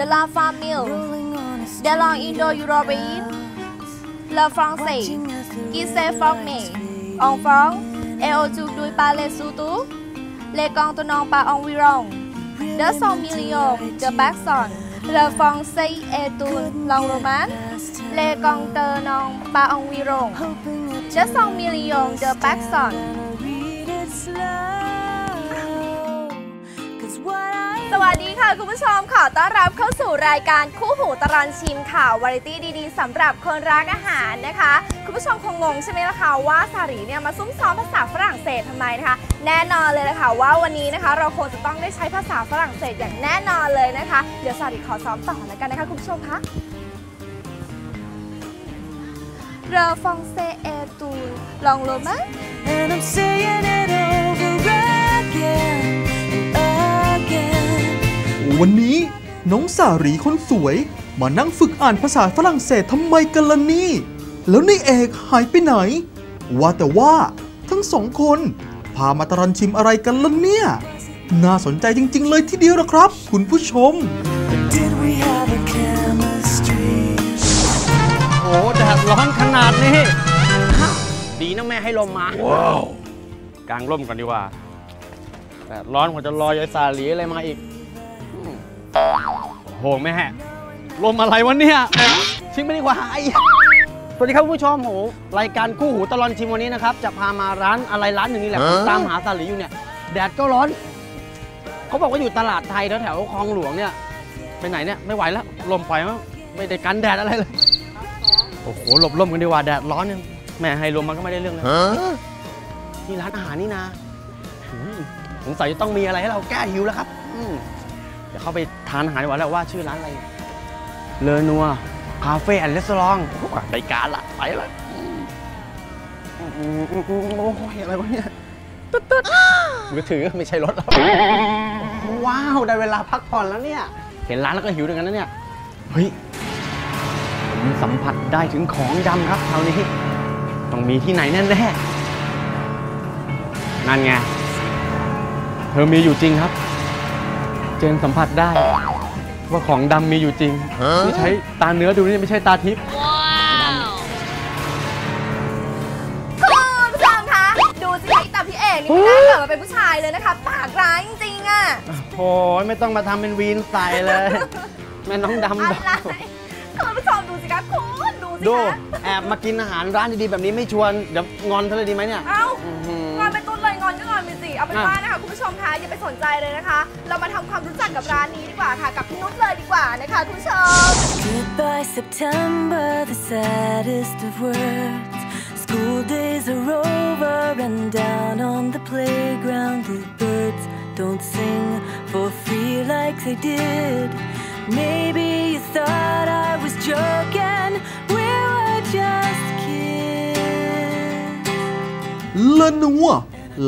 Long De la Famille De la Indo-Européen Le Français Qui s'est formé En France Et aujourd'hui parler surtout Les contenants par environ 200 millions de personnes Le Français est une langue romane Les contenants par environ 200 millions de personnes วัสดีค่ะ คุณผู้ชมขอต้อนรับเข้าสู่รายการคู่หูตลอดชิมข่าววาไรตี้ดีๆสำหรับคนรักอาหารนะคะ คุณผู้ชมคงงงใช่ไหมล่ะคะว่าสารีเนี่ยมาซุ่มซ้อมภาษาฝรั่งเศสทำไมนะคะ แน่นอนเลยนะคะว่าวันนี้นะคะ เราคงจะต้องได้ใช้ภาษาฝรั่งเศสอย่างแน่นอนเลยนะคะ เดี๋ยวสารีขอซ้อมต่อแล้วกันนะคะคุณผู้ชมคะ Le français est une langue romane And I'm saying it over again and again. วันนี้ น้องสารีคนสวย มานั่งฝึกอ่านภาษาฝรั่งเศสทำไมกันล่ะนี่ แล้วนี่เอกหายไปไหน ว่าแต่ว่าทั้งสองคน พามาตรันชิมอะไรกันล่ะเนี่ย น่าสนใจจริง ๆ เลยทีเดียวนะครับ คุณผู้ชม Did we have a chemistry? โอ้แดดร้อนขนาดนี้ ดีนะแม่ให้ลมมา ว้าว กลางร่มก่อนดีกว่าแดดร้อนกว่าจะรอยายสาลีอะไรมาอีกอืม โอ้โหแม่ลมอะไรวะเนี่ยชิมไม่ดีกว่าไอ้สวัสดีครับคุณผู้ชมโหรายการคู่หูตลอดชิมวันนี้นะครับ จะพามาร้านอะไรร้านหนึ่งนี่แหละผมตามหาสาลีอยู่เนี่ยแดดก็ร้อน เขาบอกว่าอยู่ตลาดไทยแถวๆคลองหลวงเนี่ยไปไหนเนี่ยไม่ไหวแล้วลมปล่อยมั้งไม่ได้กันแดดอะไรเลยโอ้โหหลบร่มกันดีกว่าแดดร้อนเนี่ยแม่ให้ลมมันก็ไม่ได้เรื่องเลยนี่ร้านอาหารนี่นะอืมสงสัยจะต้องมีอะไรให้เราแก้หิวแล้วครับอืม เดี๋ยวเข้าไปทานอาหารดีกว่าแล้วว่าชื่อร้านอะไร เลอนัวคาเฟ่แอนด์รีสอร์ทโอ้โหรายการละไปละอืมอืมอืมอืมอืมโอ้ยอะไรวะเนี่ยตึ๊ดตึ๊ดมือถือไม่ใช่รถแล้วว้าว ได้เวลาพักผ่อนแล้วเนี่ย เห็นร้านแล้วก็หิวเหมือนกันนะเนี่ย เฮ้ยผมสัมผัสได้ถึงของดำครับคราวนี้ ต้องมีที่ไหนแน่แน่ๆนั่นไง เธอมีอยู่จริงครับ เจนสัมผัสได้ ว่าของดำมีอยู่จริงนี่ใช้ตาเนื้อดูนี่ไม่ใช่ตาทิพย์คุณผู้ชมคะดูสิคะแต่พี่เอกนี่ไม่น่าเกิดมาเป็นผู้ชายเลยนะคะ ปากร้ายจริงๆอะโอ้ยไม่ต้องมาทำเป็นวีนใส่เลย แม่น้องดำอะไรดำคุณผู้ชมดูสิคะคุณดูสิดูคะแอบมากินอาหารร้านดีๆแบบนี้ไม่ชวน เดี๋ยวงอนเธอเลยดีไหมเนี่ย เอ้า อื้อหือ เอาเป็นอะว่านะคะคุณผู้ชมคะอย่าไปสนใจเลยนะคะ เรามาทำความรู้จักกับร้านนี้ดีกว่าค่ะ กับพี่นุชเลยดีกว่านะคะคุณผู้ชม Goodbye, September, the saddest of words. School days are over, and down on the playground, the birds don't sing for free like they did. Maybe you thought I was joking, we were just kids. เลอนัว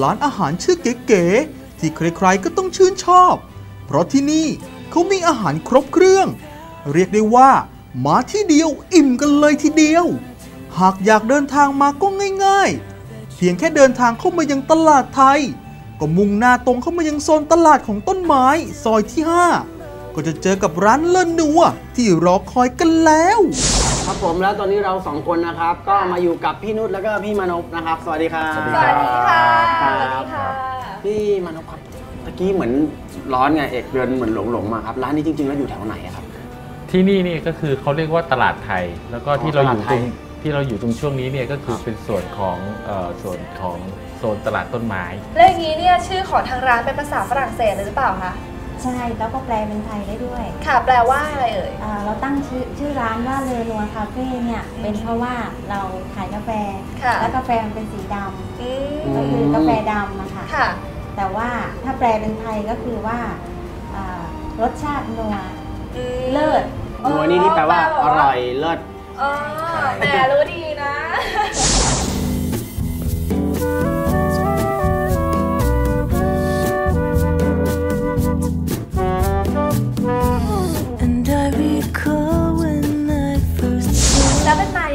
ร้านอาหารชื่อเก๋ๆที่ใครๆก็ต้องชื่นชอบ เพราะที่นี่เขามีอาหารครบเครื่อง เรียกได้ว่า มาที่เดียวอิ่มกันเลยทีเดียว หากอยากเดินทางมาก็ง่าย ๆ เพียงแค่เดินทางเข้ามายังตลาดไทย ก็มุ่งหน้าตรงเข้ามายังโซนตลาดของต้นไม้ซอยที่ 5 ก็จะเจอกับร้านเลอนัวที่รอคอยกันแล้ว ครับผมแล้วตอนนี้เราสองคนนะครับ ก็มาอยู่กับพี่นุชแล้วก็พี่มานพนะครับ สวัสดีครับสวัสดีค่ะคสรัวัสบดีค่ะ พี่มานพครับตะกี้เหมือนร้อนไงเอกเดินเหมือนหลงหลงๆมาครับร้านนี้จริงๆแล้วอยู่แถวไหนอะครับ ที่นี่นี่ก็คือเขาเรียกว่าตลาดไทย แล้วก็อ๋อที่เราอยู่ตลาดไทตรยงที่เราอยู่ตรงช่วงนี้เนี่ยก็คือเป็นส่วนของเอ่อส่วนของโซนตลาดต้นไม้แล้วอย่างนี้เนี่ยชื่อของทางร้านเป็นภาษาฝรั่งเศสเลยหรือเปล่าคะ ใช่แล้วก็แปลเป็นไทยได้ด้วยค่ะ แปลว่าอะไรเอ่ยอ่าเราตั้งชื่อชื่อร้านว่าเลอนัวคาเฟ่เนี่ยเป็นเพราะว่าเราขายกาแฟ ค่ะแล้วกาแฟมันเป็นสีดอืมำก็คือกาแฟดำอะค่ะ ค่ะ แต่ว่าถ้าแปลเป็นไทยก็คือว่าอ่ารสชาตินัวอืมเลิศ นัวนี่นี่แปลว่าอร่อยเลิศ อ๋อแต่รู้ดีนะ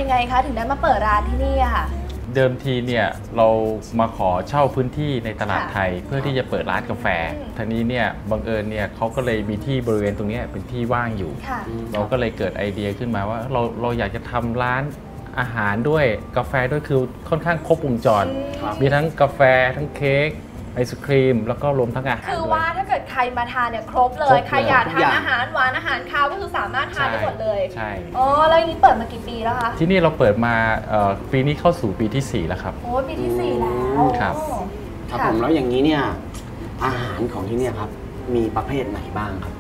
ยังไงคะถึงได้มาเปิดร้านที่นี่อะค่ะ เดิมทีเนี่ยเรามาขอเช่าพื้นที่ในตลาดค่ะไทย เพื่อที่จะเปิดร้านกาแฟอืมทีนี้เนี่ยบังเอิญเนี่ยเขาก็เลยมีที่บริเวณตรงเนี้ยเป็นที่ว่างอยู่ ค่ะ เราก็เลยเกิดไอเดียขึ้นมาว่าเราเราอยากจะทำร้านอาหารด้วยกาแฟด้วยคือค่อนข้างครบวงจรครับมีทั้งกาแฟทั้งเค้ก ไอศครีม แล้วก็รวมทั้งอาหารคือด้วยว่าถ้าเกิดใครมาทานเนี่ยครบเลครยบเลย ใครอยากทุกทาอนย่าง อาหารหวานอาหารคาวก็คือสามารถทานได้หมดเลย ใช่ อ๋อ แล้วอันนี้เปิดมากี่ปีแล้วคะ ที่นี่เราเปิดมาเอ่อปีนี้เข้าสู่ปีที่ 4 แล้วครับ โอ้ยปีที่สี่แล้วครับ ครับผมแล้วอย่างนี้เนี่ยอาหารของที่เนี่ยครับมีประเภทไหนบ้างครับ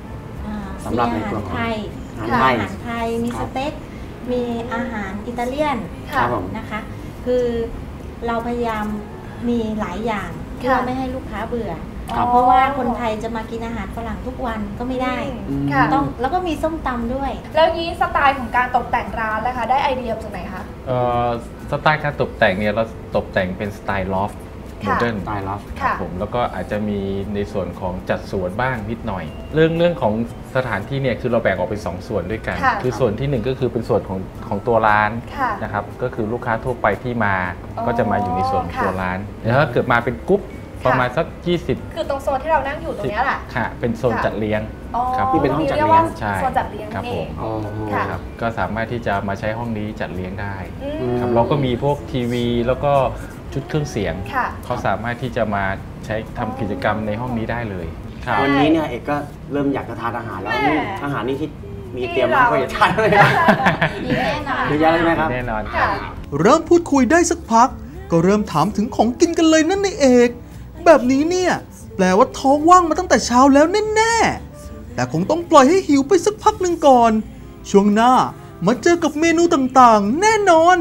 อ่าสำหรับมีในอาตัหาวรของไทยอาหารค่ะไทยอาหารไทย มีครัสบ เต็ก มีอาหารอิตาเลียนครับผม นะคะ คือเราพยายามมีหลายอย่าง เพื่อค่ะไม่ให้ลูกค้าเบื่อครับ เพราะว่าคนไทยจะมากินอาหารฝรั่งทุกวันก็ไม่ได้อืมค่ะ ต้องแล้วก็มีส้มตำด้วย แล้วนี้สไตล์ของการตกแต่งร้านนะคะ ได้ไอเดียมาจากไหนคะ เอ่อสไตล์การตกแต่งเนี่ยเราตกแต่งเป็นสไตล์ลอฟ โมค่ะเดิร์นสไตล์ลอฟครับค่ะผมแล้วก็อาจจะมีในส่วนของจัดสวนบ้างนิดหน่อย เรื่องเรื่องของสถานที่เนี่ยคือเราแบ่งออกเป็นสองส่วนด้วยกันค่ะคือส่วนที่หนึ่งก็คือเป็นส่วนของของตัวร้านค่ะนะครับก็คือลูกค้าทั่วไปที่มาอ๋อก็จะมาอยู่ในส่วนของค่ะตัวร้านแล้วถ้าเกิดมาเป็นกรุ๊ปประมาณสัก 20 คือตรงโซนที่เรานั่งอยู่ตรงเนี้ยแหละค่ะ เป็นโซนค่ะจัดเลี้ยงอ๋อครับที่เป็นห้องจัดเลี้ยงรีกว่าใช่โซนจัดเลี้ยงครับนี่ผเอมงอ๋อค่ะครับก็สามารถที่จะมาใช้ห้องนี้จัดเลี้ยงได้อืมครับเราก็มีพวกทีวีแล้วก็ ชุดเครื่องเสียงค่ะเขาสามารถที่จะมาใช้ทำกิจกรรมในห้องนี้ได้เลยครับวันนี้เนี่ยเอกก็เริ่มอยากจะทานอาหารแล้วแหม่นี่อาหารนี่ที่มีที่เตรียมมาเราก็จะทานเลยนะดีแน่นอนเยอะแยะเลยไหมครับแน่นอนคค่ะรับเริ่มพูดคุยได้สักพัก ก็เริ่มถามถึงของกินกันเลยนั่นในเอก แบบนี้เนี่ยแปลว่าท้องว่างมาตั้งแต่เช้าแล้วแน่ๆแต่คงต้องปล่อยให้หิวไปสักพักหนึ่งก่อน ช่วงหน้ามาเจอกับเมนูต่างๆ แน่นอน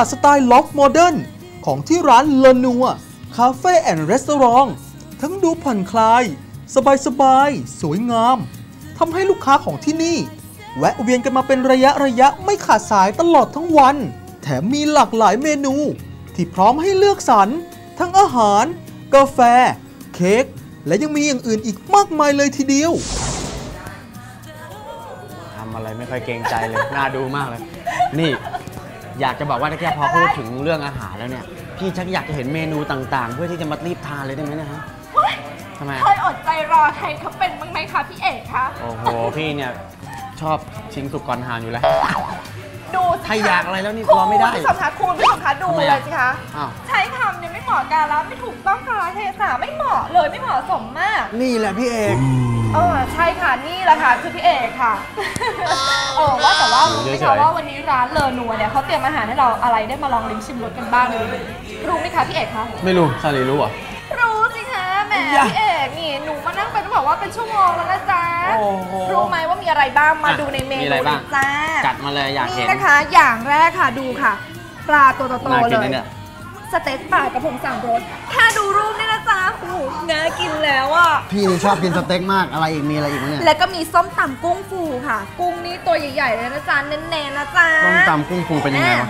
าสไตล์ล็อกโมเดิร์นของที่ร้านเลนัวคาเฟ่แอนด์รีสอร์ททั้งดูผ่อนคลาย สบายๆสวยงามทำให้ลูกค้าของที่นี่ แวะเวียนกันมาเป็นระยะระยะไม่ขาดสายตลอดทั้งวัน แถมมีหลากหลายเมนู ที่พร้อมให้เลือกสรร ทั้งอาหาร กาแฟ เค้กและยังมีอย่างอื่นอีกมากมายเลยทีเดียวทำอะไรไม่ค่อยเกรงใจเลย น่าดูมากเลย นี่ อยากจะบอกว่าถ้าแค่พอพูดถึงเรื่องอาหารแล้วเนี่ย พี่ชักอยากจะเห็นเมนูต่างๆ เพื่อที่จะมารีบทานเลยได้ไหมเนะฮะทำไมเคยอดใจรอใครเขาเป็นบ้างไหมคะพี่เอกคะโอ้โหพี่เนี่ยชอบชิงสุกก่อนทานอยู่แล้ว ดูสิคะถ้าอยากอะไรแล้วนี่รอไม่ได้คุณผู้ชมคะคุณผู้ชมคะดูทำไมเลอะยสิคะอ้าวใช้คำเนี่ยไม่เหมาะกาลไม่ถูกต้องกาลเทศะไม่เหมาะเลยไม่เหมาะสมมาก นี่แหละพี่เอก เออใช่ค่ะนี่แหละค่ะคือพี่เอกค่ะเออว่าแต่ว่ารู้ไหมเฉคะยๆว่าวันนี้ร้านเลอนัวเนี่ยเขาเตรียมอาหารให้เราอะไรได้มาลองลิ้มชิมรสกันบ้างเลยรู้ไหมคะพี่เอกคะไม่รู้ซาลีรู้เหรอรู้สิคะแหมอย่าพี่เอกนี่หนูมานั่งไปต้องบอกว่าเป็นชั่วโมงแล้วนะจ๊ะโอ้โหรู้ไหมว่ามีอะไรบ้างมาอะดูในเมมีนูอะไรบ้างจ้าจัดมาเลยอยากเห็นี่นนะคะอย่างแรกค่ะดูค่ะ ปลาตัวโตน่าๆกินเลนะยเนี่ย สเต็กปลากระพงสามรสแค่ดูรูปนี่นะจ๊ะโอ้โหน่ากินแล้วอะ พี่นี่ชอบกินสเต็กมากอะไรอีกมีอะไรอีกไหมเนี่ยแล้วก็มีส้มตำกุ้งฟูค่ะ กุ้งนี่ตัวใหญ่ๆเลยนะจ๊ะเน้นๆนะจ๊ะต้มตำกุ้งฟูเป็นยังไงวะอะ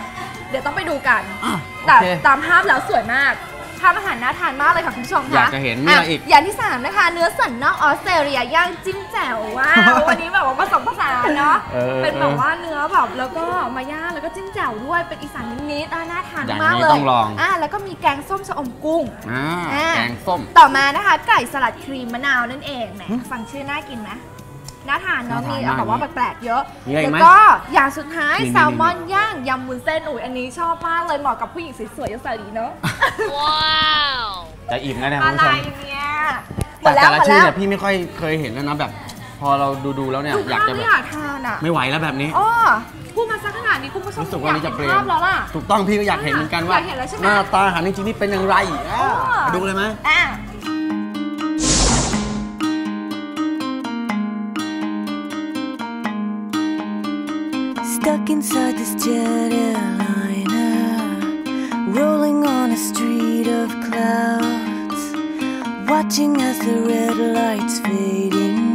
เดี๋ยวต้องไปดูกัน อะแต่โอเค ตามภาพแล้วสวยมาก ภาพอาหารน่าทานมากเลยค่ะคุณผู้ชมค่ะอยากจะเห็นมีอะไรอีก อย่างที่ 3 นะคะ เนื้อสันนอกออสเตรเลียย่างจิ้มแจ่วว้าววันนี้แบบว่าผสมผสานเนาะเออ เป็นแบบว่าเนื้อแบบแล้วก็มาย่างแล้วก็จิ้มแจ่วด้วยเป็นอีสานนิดๆอะน่าทานอย่างมากนี้เลยต้องลองอะแล้วก็มีแกงส้มชะอมกุ้ง อ่าอ่า แกงส้ม ต่อมานะคะ ไก่สลัดครีมมะนาวนั่นเองแหมฟังชื่อน่ากินไหม น่าทานเนาะน่าทานมีมากแบบว่าแปลกๆเยอะมีอะไรอีแล้กวไหมก็อย่างสุดท้ายนี่แซลมอนย่างยำวุ้นเส้นอุ้ยอันนี้ชอบมากเลยเหมาะกับผู้หญิงสวยๆอย่างสาลีเนาะจะอิ่มแล้วเนี่ยคุอะณไรผู้ชมเนี่ยหมแต่ดแล้แต่วหละมดชื่อแล้วเนี่ยพี่ไม่ค่อยเคยเห็นแล้วนะแบบ พอเราดูดูๆแล้วเนี่ยดูอยากภาพจะแบไม่บอยากทานอะไม่ไหวแล้วแบบนี้อ๋อพูดมาสักขนาดนี้คุณผู้ชมรู้สึกว่านี่จะเปลี่ยภาพแล้วล่ะ ถูกต้องพี่ก็อยากเห็นเหมือนกันว่าอยากเห็นแล้วใช่ไหมหน้าตาอาหารจริงๆนี่เป็นอย่างไรอะอ๋อมาดูเลยไหม อะ inside this jet airliner, rolling on a street of clouds, watching as the red lights fade in.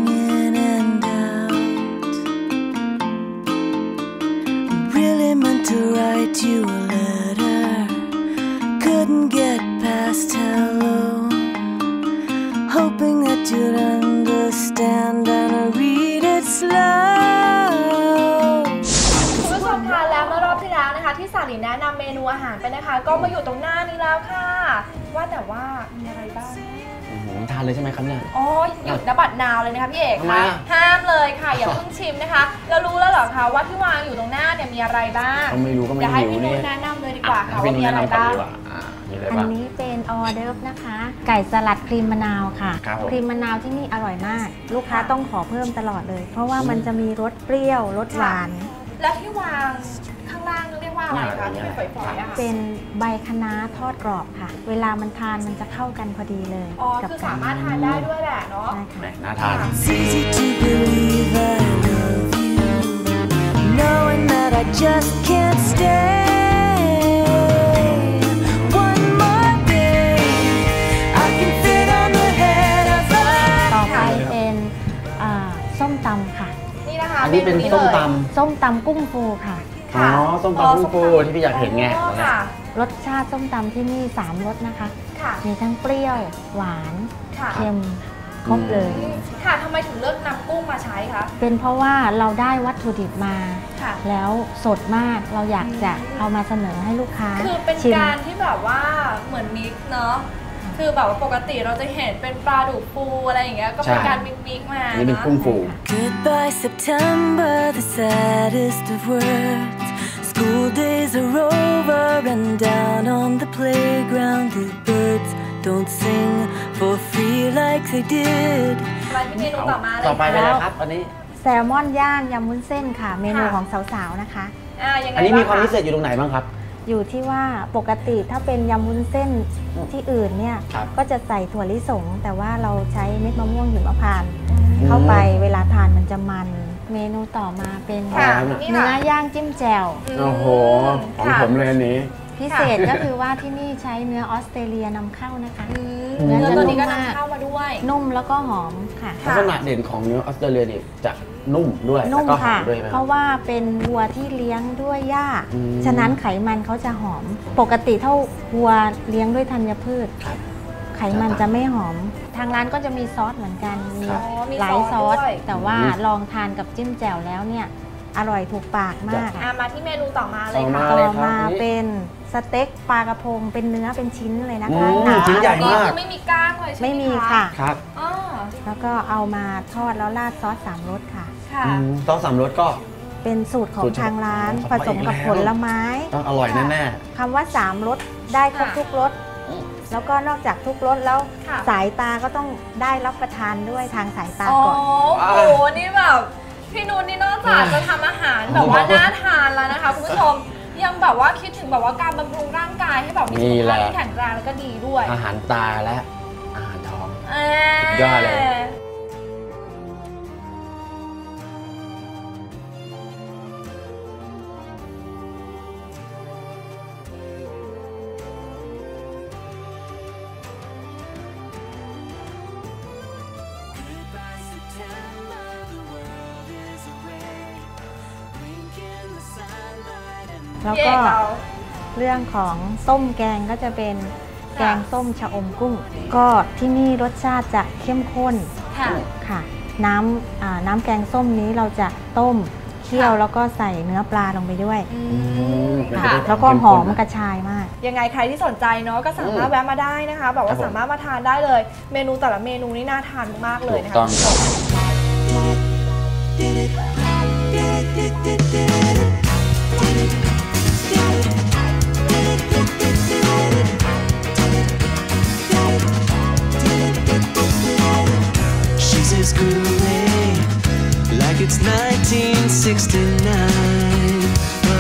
เลยใช่ไหมครับเนี่ยอ๋อหยุดนะบัตรนาวเลยนะคะพี่เอกทำไมคะ อะ ห้ามเลยค่ะ อย่าเพิ่งชิมนะคะแล้วรู้แล้วเหรอคะว่าที่วางอยู่ตรงหน้าเนี่ยมีอะไรบ้างก็ไม่รู้ก็ไม่เดี๋ยวให้หิวพี่นี่นุ้ยแนะนำเลยดีกว่าค่ะให้ว่าพี่มีนุ้ยอะไรแนะนำก่อนบ้าง ดีกว่าอ่ามีอะไรอันบ้างนี้เป็นออเดิร์ฟนะคะ ไก่สลัดครีมมะนาวค่ะครับผมครีมมะนาวที่นี่อร่อยมาก ลูกค้าต้องขอเพิ่มตลอดเลย เพราะว่ามันจะมีรสเปรี้ยวรสหวาน แล้วที่วางข้าง ล่างเรียกว่าอะไรคะที่เป็นฝอยๆอะค่ะเป็นใบคะน้าทอดกรอบค่ะ เวลามันทานมันจะเข้ากันพอดีเลยอ๋อกัคือไก่สามารถทานได้ด้วยแหละเนาะใช่แหมค่ะน่าทาน It's easy to believe I love you, knowing that I just can't stay. One more day, I can fit on the head of a ต่อไปเป็นอ่าส้มตำค่ะ นี่นะคะอันนี้เป็นมลยส้มตส้มตำกุ้งฟูค่ะำอ๋อส้มตำกุ้งฟูที่พี่อยากเห็นไง อ๋อค่ะรสชาติส้มตำที่นี่ 3รสนะคะ ค่ะมีทั้งเปรี้ยว หวาน ค่ะเค็ม ครบเลยค่ะทำไมถึงเลือกนำกุ้งมาใช้คะเป็นเพราะว่าเราได้วัตถุดิบมา ค่ะ แล้วสดมากเราอยากจะเอามาเสนอให้ลูกค้าคือเป็นชิม การที่แบบว่าเหมือนมิกซ์เนาะคือแบบว่าปกติเราจะเห็นเป็นปลาดุกฟูอะไรอย่างเงี้ยก็เป็นใช่ การมิกมิกซ์มาอันนี้เป็นนะกุ้งฟู Goodbye, September, the saddest of words. School days are over, and down on the playground, the birds don't sing for free like they did. มาที่เมนูต่อมาเลยต่อไปเป็นอะไรแล้วครับอันนี้แซลมอนย่างยำวุ้นเส้นค่ะ เมนูค่ะของสาวๆนะคะอ่ายังไงอันนี้มีความบ้งะพิเศษอยู่ตรงไหนบ้างครับ อยู่ที่ว่าปกติถ้าเป็นยำวุ้นเส้นที่อื่นเนี่ยครับก็จะใส่ถั่วลิสง แต่ว่าเราใช้เม็ดมะม่วงหิมพานต์เข้าไปเวลาทานมันจะมัน เมนูต่อมาเป็นค่ะอะไรครับนี่เนื้ค่ะอย่างจิ้มแจ่วมโอ้โหของค่ะผมเลยอันนี้ พิเศษก็คือว่าที่นี่ใช้เนื้อออสเตรเลียนำเข้านะคะอืมเนื้อแล้วจะตัวนี้ก็นุ่มมากนำเข้ามาด้วย นุ่มแล้วก็หอมค่ะลักษณะเด่นของเนื้อออสเตรเลียนี่จะนุ่มด้วยนุ่แล้วมก็หอค่ะมด้วยไหมเพครับราะว่าเป็นวัวที่เลี้ยงด้วยหญ้าอืมฉะนั้นไขมันเขาจะหอม ปกติถ้าวัวเลี้ยงด้วยธัญพืชครับไขมันจะไม่หอม ทางร้านก็จะมีซอสเหมือนกัน มีครับอ๋อมีหลายซอสด้วยแต่ว่าอืมลองทานกับจิ้มแจ่วแล้วเนี่ย อร่อยถูกปากมากอ่ามาที่เมนูต่อมาเลยต่อมาค่ะต่เลอยครับมาอันนี้เป็นสเต็กปลากระพงเป็นเนื้อเป็นชิ้นเลยนะคะอืมหนาชิ้นใหญ่นี่มากคือไม่มีก้างเลยใช่ไหมไม่มีค่ะครับอ๋อแล้วก็เอามาทอดแล้วราดซอสสามรสค่ะค่ะอืมซอสสามรสก็เป็นสูตรขอสูงตรเฉพาะทางร้านของผเขาสมกับอีกแล้วผลไม้ต้องอร่อยแน่คำว่าสามรสได้ครบค่ะทุกรสอืมแล้วก็นอกจากทุกรสแล้วค่ะสายตาก็ต้องได้รับประทานด้วยทางสายตาอ๋อก่อนโอ้โหนี่แบบ พี่นุ่นนี่นอกจากจะทำอาหารแบบว่าน่าทานแล้วนะคะคุณผู้ชมยังแบบว่าคิดถึงแบบว่าการบำรุงร่างกายให้แบบมีสุขภาพที่แข็งแรงแล้วก็ดีด้วยๆอาหารตาและอาหารท้องเอ้ยสุดยอดเลย แล้วพี่เอก็กเราเรื่องของต้มแกงก็จะเป็นแกงส้มชะอมกุ้ง ก็ที่นี่รสชาติจะเข้มข้นค่ะค่ะน้ำอ่าน้ำแกงส้มนี้เราจะต้มเคี่ยวค่ะแล้วก็ใส่เนื้อปลาลงไปด้วยอืมมมันจะค่ะได้แล้วก็หอมเข้มข้นนะกระชายมาก ยังไงใครที่สนใจเนาะก็สามารถอืมแวะมาได้นะคะ แบบครัว่าบผมสามารถมาทานได้เลย เมนูแต่ละเมนูนี่น่าทานมากๆเลยถูกนะคะต้อง ครับ She's as groovy like it's 1969. Oh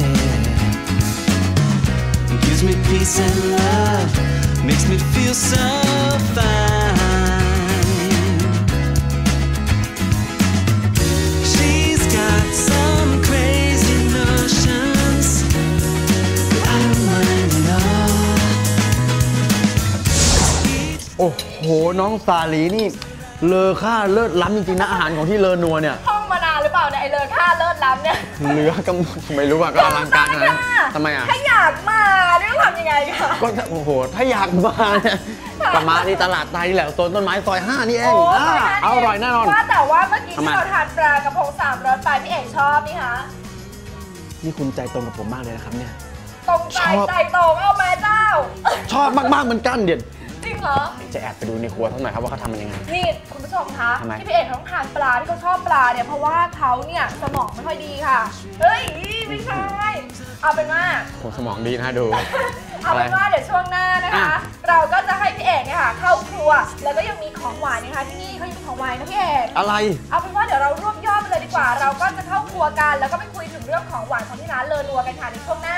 yeah. Gives me peace and love, makes me feel so fine. She's got some crazy notions. but I don't mind at all. โอ้โห น้องสาลีนี่ เลอค่าเลิศล้ำจริงๆนะอาหารของที่เลอนัวเนี่ยท่องมานานหรือเปล่าเนี่ยไอเลอค่าเลิศล้ำเนี่ยเนื้อกำไม่รู้ว่าก็อลังการขนาดนั้นทำไมอะถ้าอยากมาเนี่ยต้องทำยังไงคะก็ถ้าโอ้โหถ้าอยากมาเนี่ยก็มาที่ตลาดไทยนี่แหละโซนต้นไม้ซอย5นี่เองโอ้อ่าขนาดอร่อยแน่นอนว่าแต่ว่าเมื่อกี้ทำไมที่เราทานปลากระพงสามรสไปพี่เอกชอบนี่คะนี่คุณใจตรงกับผมมากเลยนะครับเนี่ยตรงใจชอบใจตรงเอาแม่เจ้า ชอบมากๆเหมือนกันเดี๋ยว จริงเหรอ จะแอบไปดูในครัวเท่าไหร่อยครับว่าเขาทำมันยังไง นี่คุณผู้ชมคะทำไม ที่พี่เอกเขาต้องทานปลาที่เขาชอบปลาเนี่ยเพราะว่าเขาเนี่ยสมองไม่ค่อยดีค่ะ เฮ้ยไม่ใช่เอาเป็นว่า ผมสมองดีนะดู เอาเป็นว่าเดี๋ยวช่วงหน้านะคะ อะ เราก็จะให้พี่เอกเนี่ยค่ะเข้าครัว แล้วก็ยังมีของหวานนะคะที่นี่เขายังมีของหวานนะพี่เอก อะไร เอาเป็นว่าเดี๋ยวเรารวบยอดไปเลยดีกว่า เราก็จะเข้าครัวกัน แล้วก็ไปคุยถึงเรื่องของหวานของที่ร้านเลอนัวกันค่ะในช่วงหน้า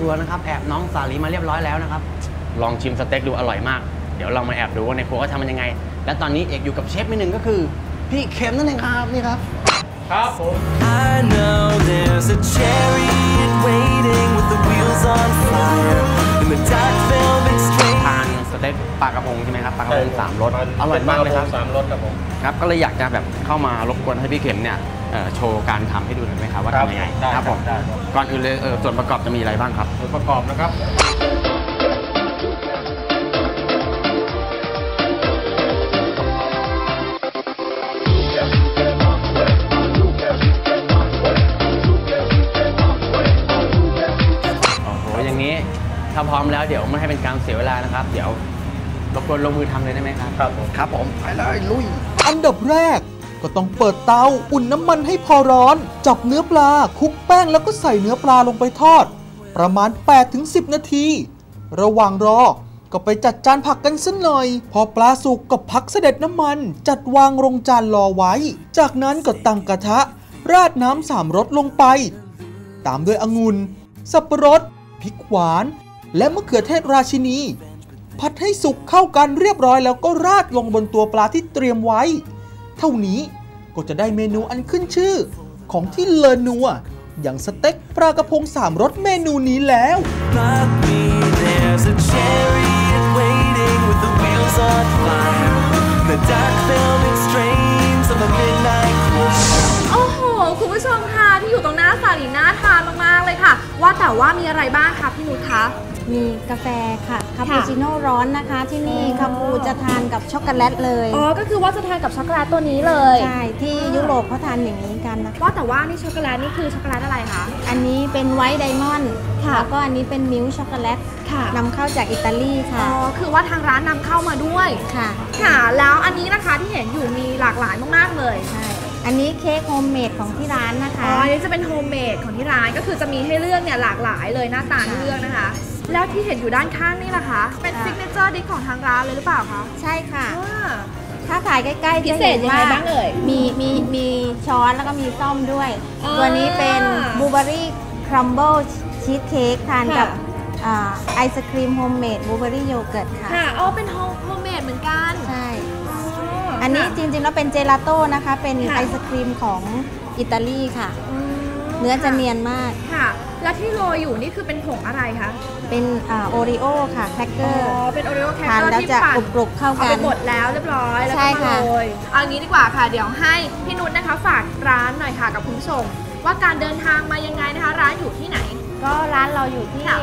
ครัวนะครับ แอบน้องสาลีมาเรียบร้อยแล้วนะครับ ลองชิมสเต็กดูอร่อยมาก เดี๋ยวเรามาแอบดูว่าในครัวเขาทำมันยังไง และตอนนี้เอกอยู่กับเชฟเมนูหนึ่งก็คือ พี่เข็มนั่นเองครับนี่ครับ ครับผม I know there's a chariot waiting with the wheels on fire in the dark velvet strain. ทานสเต็กปลากระพงใช่ไหมครับปลากระพงสามรสอร่อยมากเลยครับ สามรสครับผม ครับก็เลยอยากจะแบบเข้ามารบกวนให้พี่เข็มเนี่ยเอ่อ โชว์การทำให้ดูหน่อยไหมครับว่าครับทำยังไงได้ครับผมได้ครับก่อนอื่นเลยเออส่วนประกอบจะมีอะไรบ้างครับส่วนประกอบนะครับโอ้โหอย่างนี้ถ้าพร้อมแล้วเดี๋ยวไม่ให้เป็นการเสียเวลานะครับ เดี๋ยวรบกวนลงมือทำเลยได้ไหมครับ ครับผมครับผมไปเลยลุยอันดับแรก ก็ต้องเปิดเตาอุ่นน้ำมันให้พอร้อน จับเนื้อปลาคลุกแป้งแล้วก็ใส่เนื้อปลาลงไปทอด ประมาณ 8-10 นาที ระหว่างรอก็ไปจัดจานผักกันสักหน่อย พอปลาสุกก็พักเสด็จน้ำมัน จัดวางลงจานรอไว้ จากนั้นก็ตั้งกระทะ ราดน้ำสามรสลงไป ตามด้วยองุ่นสับปะรดพริกหวาน และมะเขือเทศราชินี ผัดให้สุกเข้ากันเรียบร้อยแล้วก็ราดลงบนตัวปลาที่เตรียมไว้ เท่านี้ก็จะได้เมนูอันขึ้นชื่อ ของที่เลอนัวอย่างสเต็กปลากระพงสามรสเมนูนี้แล้ว But me, there's a chariot waiting with the wheels on fire. The dark velvet strains of a midnight choir. โอ้โห คุณผู้ชมค่ะที่อยู่ตรงหน้าสาลีน่าทานมาก ๆ เลยค่ะ ว่าแต่ว่ามีอะไรบ้างคะพี่นุชคะมีกาแฟค่ะคาปูชิโน่ร้อนนะคะ ที่นี่คาปูจะทานกับช็อกโกแลตเลยอ๋อก็คือว่าจะทานกับช็อกโกแลตตัวนี้เลยใช่ที่ยุโรปเขาทานอย่างนี้กันนะคะว่าแต่ว่านี่ช็อกโกแลตนี่คือช็อกโกแลตอะไรคะอันนี้เป็นไวท์ไดมอนด์ค่ะแล้วก็อันนี้เป็นมิลค์ช็อกโกแลตค่ะนำเข้าจากอิตาลีอ๋ค่ะอคือว่าทางร้านนำเข้ามาด้วยค่ะ ค่ะ แล้วอันนี้นะคะที่เห็นอยู่มีหลากหลายมากๆเลยใช่อันนี้เค้กโฮมเมดของที่ร้านนะอ๋คะออันนี้จะเป็นโฮมเมดของที่ร้านก็คือจะมีให้เลือกเนี่ยหลากหลายเลยหน้าตาให้เลือกนะคะ แล้วที่เห็นอยู่ด้านข้างนี่ล่ะคะ เป็นค่ะซิกเนเจอร์ดิชของทางร้านเลยหรือเปล่าคะใช่ค่ะอ่าถ้าถ่ายใกล้ๆพิจะเศษเห็นยังไงว่าบ้างเอ่ยมีมีมีช้อนแล้วก็มีซ่อมด้วย อ่าตัวนี้เป็นบลูเบอรี่ครัมเบิลชีสเค้กทานกับค่ะอ่าไอศครีมโฮมเมดบลูเบอรี่โยเกิร์ตค่ะ ค่ะอ๋อเป็นโฮมโฮมเมดเหมือนกันใช่ อ๋ออันนี้ค่ะจริงๆแล้วเป็นเจลาโต้นะคะ เป็นค่ะ ไอศครีมของอิตาลีค่ะ อืมเนื้อจะเนียนมาก ค่ะ แล้วที่โรยอยู่นี่คือเป็นผงอะไรคะ เป็นโอริโอค่ะแครกเกอ๋ออร์ เป็นโอริโอแครกทานเกอร์แล้วที่จะปั่นกรุบๆเข้าเอากัไปนบดแล้วเรียบร้อย แล้วใช่ก็มาค่ะ โรยเอางี้ดีกว่าค่ะ เดี๋ยวให้พี่นุชนะคะฝากร้านหน่อยค่ะกับคุณผู้ชม ว่าการเดินทางมายังไงนะคะ ร้านอยู่ที่ไหน ก็ร้านเราอยู่ที่ค่ะ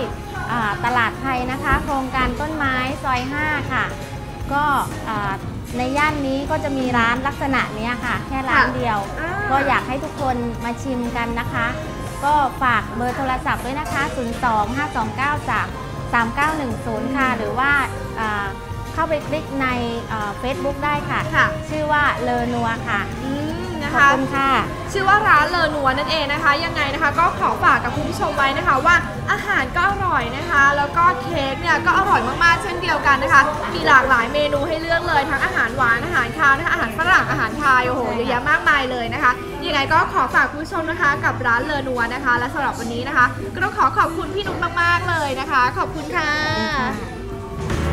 อ่าตลาดไทยนะคะ โครงการต้นไม้ซอย 5 ค่ะ ก็อ่าในย่านนี้ก็จะมีร้านลักษณะเนี้ยค่ะ แค่ร้านเดียว อ่า ก็อยากให้ทุกคนมาชิมกันนะคะ ก็ฝากเบอร์โทรศัพท์ด้วยนะคะ 0 2 5 2 9 3 3910 ค่ะ หรือว่าอ่าเข้าไปคลิกในเฟซบุ๊กได้ค่ะค่ะ ชื่อว่าเลอนัวค่ะ อืมนะขอบคะคุณค่ะ ชื่อว่าร้านเลอนัวนั่นเองนะคะ ยังไงนะคะก็ขอฝากกับคุณผู้ชมไว้นะคะ ว่าอาหารก็อร่อยนะคะ แล้วก็เค้กเนี่ยก็อร่อยมากๆเช่นเดียวกันนะคะ มีหลากหลายเมนูให้เลือกเลยทั้งอาหารหวานอาหารคาวนะคะอาหารฝรั่งอาหารไทยโอ้โหเยอะแยะมากมายเลยนะคะยังไงก็ขอฝากคุณผู้ชมนะคะ กับร้านเลอนัวนะคะ และสำหรับวันนี้นะคะ ก็ต้องขอขอบคุณพี่นุชมากๆเลยนะคะ ขอบคุณค่ะ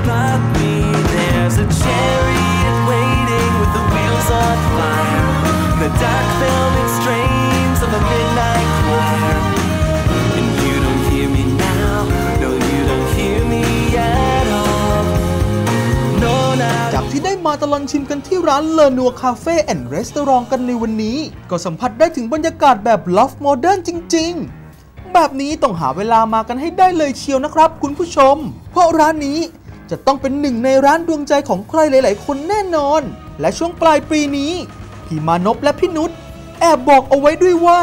But me, there's a chariot waiting with the wheels on fire. The dark velvet strains of a midnight choir. And you don't hear me now, no, you don't hear me at all. No, not จากที่ได้มาตลอดชิมกันที่ร้านเลอนัวคาเฟ่แอนด์รีสตอรองกันในวันนี้ ก็สัมผัสได้ถึงบรรยากาศแบบลอฟโมเดิร์นจริง ๆ แบบนี้ต้องหาเวลามากันให้ได้เลยเชียวนะครับ คุณผู้ชม เพราะร้านนี้จะต้องเป็นหนึ่งในร้านดวงใจของใครหลาย ๆ คนแน่นอน และช่วงปลายปีนี้ พี่มานพและพี่นุชแอบบอกเอาไว้ด้วยว่า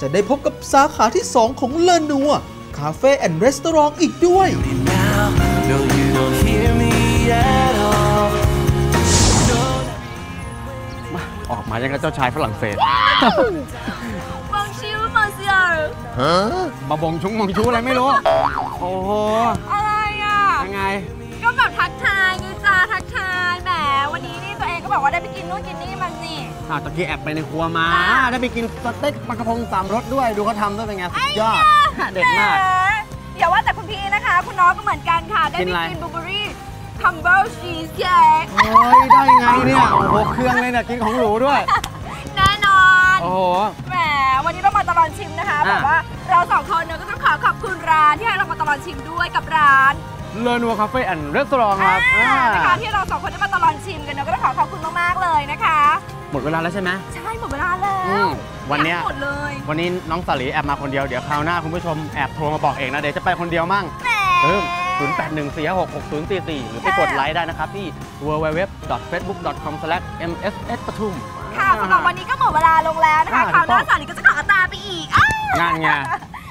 จะได้พบกับสาขาที่ 2 ของเลอนัวคาเฟ่แอนด์รีสตอรองอีกด้วย now, no, you don't hear me at all. No, มาออกมายังกับเจ้าชายฝรั่งเศสบองชิวมาเซียร์มาบงชุ้งมงชูอะไรไม่รู้ โอ้โห อะไรอะ ยังไง ก็แบบทักทายไงจ้าทักทายแหมวันนี้นี่ตัวเองก็บอกว่าได้ไปกินนู่นกินนี่ มันนี่อะตะกี้แอบไปในครัวมาอ่าได้ไปกินสเต็กปลากระพงสามรสด้วย ดูเขาทำด้วยเป็นไงสุดยอด เด็ดมากแหอย่าว่าแต่คุณพี่นะคะ คุณน้องก็เหมือนกันค่ะ ได้กินไปอะไรกินบลูเบอรี่คัมเบิลชีสเค้กโอ้ย ได้ไงเนี่ยโอ้โหเครื่องเลยเนี่ยกินของหรูด้วย แน่นอน โอ้โห แหม วันนี้เรามาตลอดชิมนะคะอะแบบว่าเราสองคนเนี่ยก็ต้องขอขอบคุณร้านที่ให้เรามาตลอดชิมด้วยกับร้านเลอนัวคาเฟ่แอนด์รีสอร์ทครับอ่าอ่านะคะที่เราสองคนได้มาตลอดชิมกันเนาะก็ต้องขอขอบคุณมาก ๆ เลยนะคะ หมดเวลาแล้วใช่ไหมใช่หมดเวลาแล้อืวมวันเนี้ยอยากหมดเลยวันนี้น้องสาลีแอบมาคนเดียวเดี๋ยวคราวหน้าคุณผู้ชมแอบโทรมาบอกเองนะเดี๋ยวจะไปคนเดียวมั่งแหมเออ0 8 1 4 6 6 0 4 4 หรือไปกดไลค์ได้นะครับ ที่ www.facebook.com/mss ปทุมค่ะสำหรับวันนี้ก็หมดเวลาลงแล้วนะคะอ่าคราวหน้าถูกต้องสาลีก็จะขอตามไปอีกอ้าวงานไง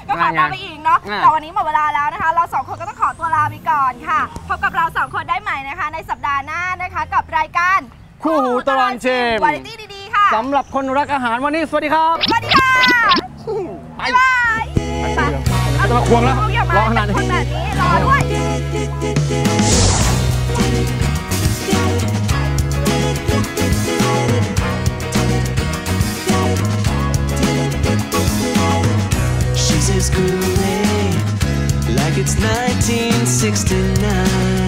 ก็ขอตามไปอีกเนาะอ่าแต่วันนี้หมดเวลาแล้วนะคะ เราสองคนก็ต้องขอตัวลาไปก่อนค่ะ พบกับเราสองคนได้ใหม่นะคะ ในสัปดาห์หน้านะคะกับรายการ คู่หูตลอดชิมวาไรตี้ดีๆค่ะสำหรับคนรักอาหารวันนี้สวัสดีครับ สวัสดีค่ะไปบ๊ายบายไปจะมาควงแล้วเอย่ามาร้องขนาดนี้เป็นคนแบบนี้รอด้วย She's as groovy like it's 1969.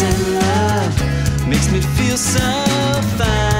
and love makes me feel so fine.